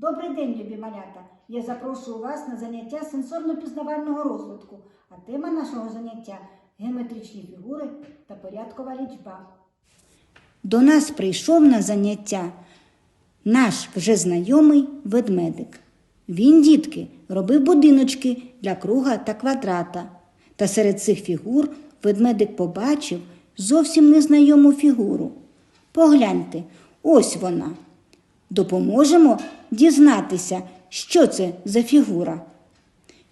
Добрий день, любі малята! Я запрошую вас на заняття сенсорно-пізнавального розвитку, а тема нашого заняття геометричні фігури та порядкова лічба. До нас прийшов на заняття наш вже знайомий ведмедик. Він, дітки, робив будиночки для круга та квадрата. Та серед цих фігур ведмедик побачив зовсім незнайому фігуру. Погляньте, ось вона. Допоможемо дізнатися, що це за фігура.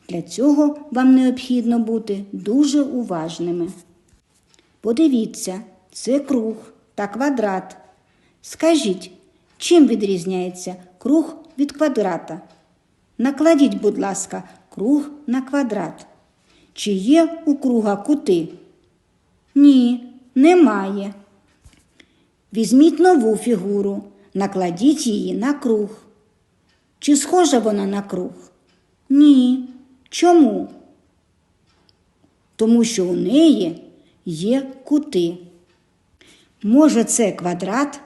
Для цього вам необхідно бути дуже уважними. Подивіться, це круг та квадрат. Скажіть, чим відрізняється круг від квадрата? Накладіть, будь ласка, круг на квадрат. Чи є у круга кути? Ні, немає. Візьміть нову фігуру, накладіть її на круг. Чи схожа вона на круг? Ні. Чому? Тому що у неї є кути. Може, це квадрат?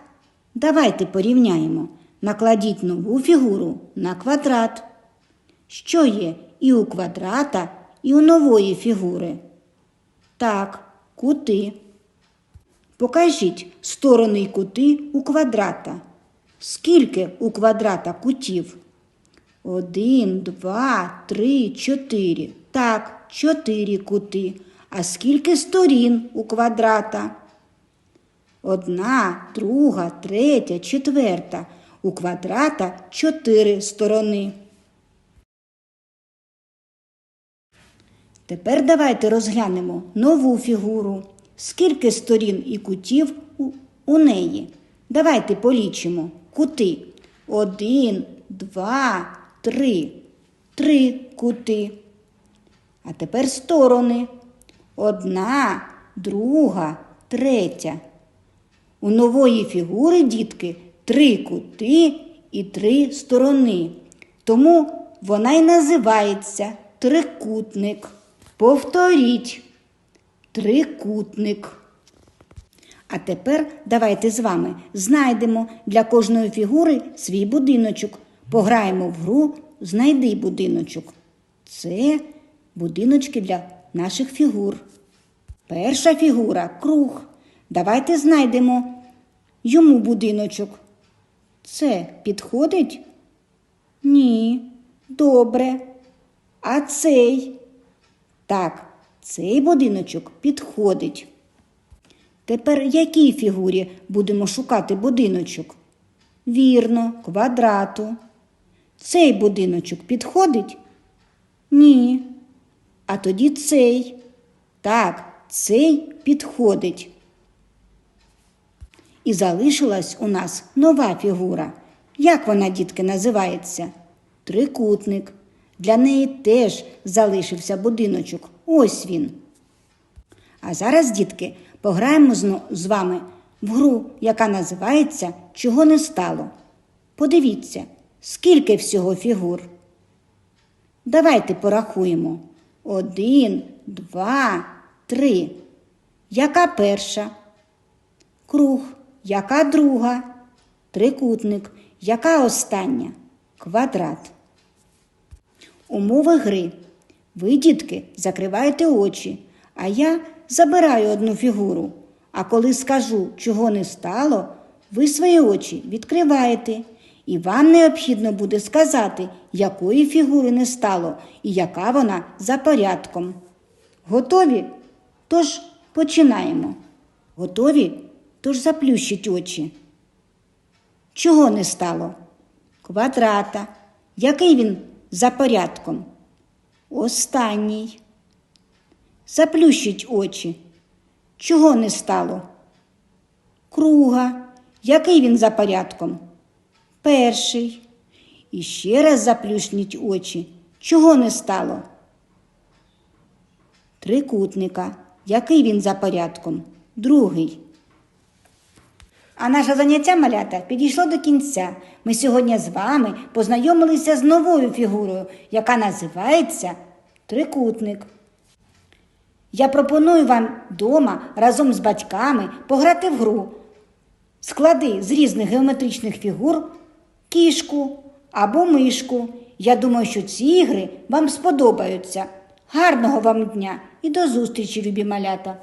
Давайте порівняємо. Накладіть нову фігуру на квадрат. Що є і у квадрата, і у нової фігури? Так, кути. Покажіть сторони й кути у квадрата. Скільки у квадрата кутів? Один, два, три, чотири. Так, чотири кути. А скільки сторін у квадрата? Одна, друга, третя, четверта. У квадрата чотири сторони. Тепер давайте розглянемо нову фігуру. Скільки сторін і кутів у, неї? Давайте полічимо. Кути. Один, два, три. Три кути. А тепер сторони. Одна, друга, третя. У нової фігури, дітки, три кути і три сторони. Тому вона й називається трикутник. Повторіть. Трикутник. А тепер давайте з вами знайдемо для кожної фігури свій будиночок. Пограємо в гру Знайди будиночок. Це будиночки для наших фігур. Перша фігура круг. Давайте знайдемо йому будиночок. Це підходить? Ні. Добре. А цей? Так, цей будиночок підходить. Тепер якій фігурі будемо шукати будиночок? Вірно, квадрату. Цей будиночок підходить? Ні. А тоді цей. Так, цей підходить. І залишилась у нас нова фігура. Як вона, дітки, називається? Трикутник. Для неї теж залишився будиночок. Ось він. А зараз, дітки, пограємо з вами в гру, яка називається Чого не стало. Подивіться, скільки всього фігур. Давайте порахуємо. Один, два, три. Яка перша? Круг. Яка друга? Трикутник. Яка остання? Квадрат. Умови гри. Ви, дітки, закриваєте очі, а я забираю одну фігуру. А коли скажу, чого не стало, ви свої очі відкриваєте, і вам необхідно буде сказати, якої фігури не стало і яка вона за порядком. Готові? Тож починаємо. Готові? Тож заплющіть очі. Чого не стало? Квадрата. Який він за порядком? Останній. Заплющіть очі. Чого не стало? Круга. Який він за порядком? Перший. І ще раз заплющніть очі. Чого не стало? Трикутника. Який він за порядком? Другий. А наше заняття малята підійшло до кінця. Ми сьогодні з вами познайомилися з новою фігурою, яка називається трикутник. Я пропоную вам вдома разом з батьками пограти в гру. Склади з різних геометричних фігур кішку, або мишку. Я думаю, що ці ігри вам сподобаються. Гарного вам дня і до зустрічі, любі малята!